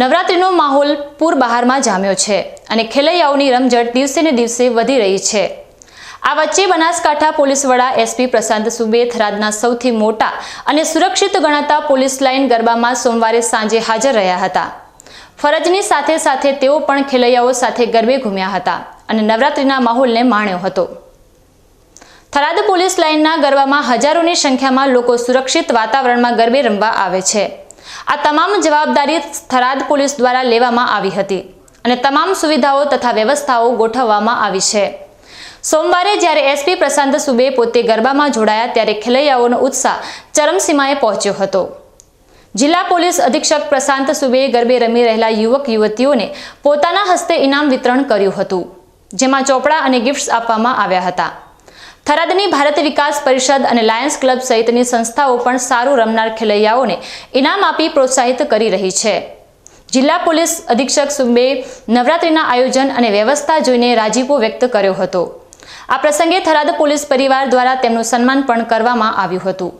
નવરાત્રિનો માહોલ પૂર બહારમાં જામ્યો છે અને ખેલૈયાઓની રમઝટ દિવસે ને દિવસે વધી રહી છે. આ વચ્ચે બનાસકાંઠા પોલીસ વડા એસપી પ્રશાંત સુબે થરાદના સૌથી મોટા અને સુરક્ષિત ગણાતા પોલીસ લાઇન ગરબામાં સોમવારે સાંજે હાજર રહ્યા હતા. ફરજની સાથે સાથે તેઓ પણ ખેલૈયાઓ સાથે ગરબે ઘૂમ્યા હતા અને નવરાત્રિના માહોલને માણ્યો હતો. થરાદ પોલીસ લાઇનના ગરબામાં હજારોની સંખ્યામાં લોકો સુરક્ષિત વાતાવરણમાં ગરબે રમવા આવે છે. આ તમામ જવાબદારી થરાદ પોલીસ દ્વારા લેવામાં આવી હતી અને તમામ સુવિધાઓ તથા વ્યવસ્થાઓ ગોઠવવામાં આવી છે. સોમવારે જ્યારે એસપી પ્રશાંત સુબે પોતે ગરબામાં જોડાયા ત્યારે ખેલૈયાઓનો ઉત્સાહ ચરમસીમાએ પહોંચ્યો હતો. જિલ્લા પોલીસ અધિક્ષક પ્રશાંત સુબે ગરબે રમી રહેલા યુવક યુવતીઓને પોતાના હસ્તે ઇનામ વિતરણ કર્યું હતું, જેમાં ચોપડા અને ગિફ્ટ્સ આપવામાં આવ્યા હતા. થરાદની ભારત વિકાસ પરિષદ અને લાયન્સ ક્લબ સહિતની સંસ્થાઓ પણ સારું રમનાર ખેલૈયાઓને ઇનામ આપી પ્રોત્સાહિત કરી રહી છે. જિલ્લા પોલીસ અધિક્ષક સુંબે નવરાત્રિના આયોજન અને વ્યવસ્થા જોઈને રાજીપો વ્યક્ત કર્યો હતો. આ પ્રસંગે થરાદ પોલીસ પરિવાર દ્વારા તેમનું સન્માન પણ કરવામાં આવ્યું હતું.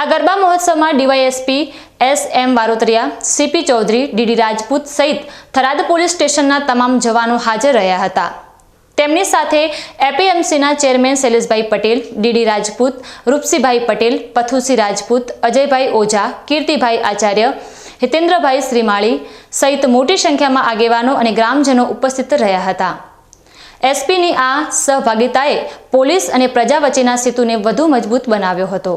આ ગરબા મહોત્સવમાં DYSP S M Varotariya, CP Chaudhary, D D Rajput સહિત થરાદ પોલીસ સ્ટેશનના તમામ જવાનો હાજર રહ્યા હતા. તેમની સાથે એપીએમસીના chairman Shaileshbhai Patel, D D Rajput Rupsibhai Patel, Pathusi Rajput, Ajaybhai Ojha, Kirtibhai Acharya, Hitendrabhai Shrimali સહિત મોટી સંખ્યામાં આગેવાનો અને ગ્રામજનો ઉપસ્થિત રહ્યા હતા. એસપીની આ સહભાગિતાએ પોલીસ અને પ્રજા વચ્ચેના સેતુને વધુ મજબૂત બનાવ્યો હતો.